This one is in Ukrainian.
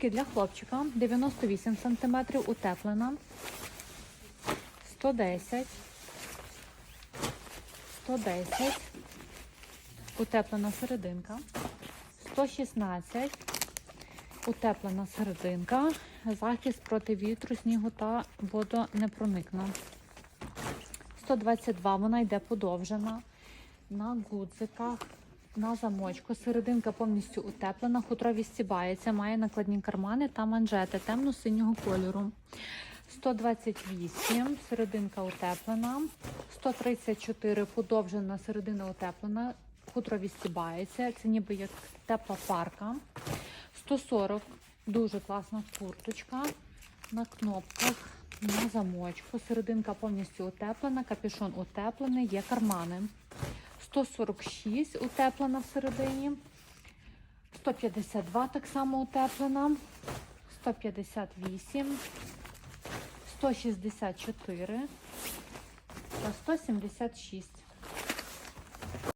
Куртки для хлопчика 98 см, утеплена. 110. 110. Утеплена серединка. 116. Утеплена серединка. Захист проти вітру, снігу та водонепроникна. 122. Вона йде подовжена. На гудзиках, на замочку. Серединка повністю утеплена, хутро відстібається, має накладні кармани та манжети темно-синього кольору. 128, серединка утеплена. 134 подовжена, середина утеплена, хутро відстібається. Це ніби як тепла парка. 140, дуже класна курточка. На кнопках, на замочку. Серединка повністю утеплена, капюшон утеплений, є кармани. 146 утеплена всередині. 152 так само утеплена. 158, 164 та 176.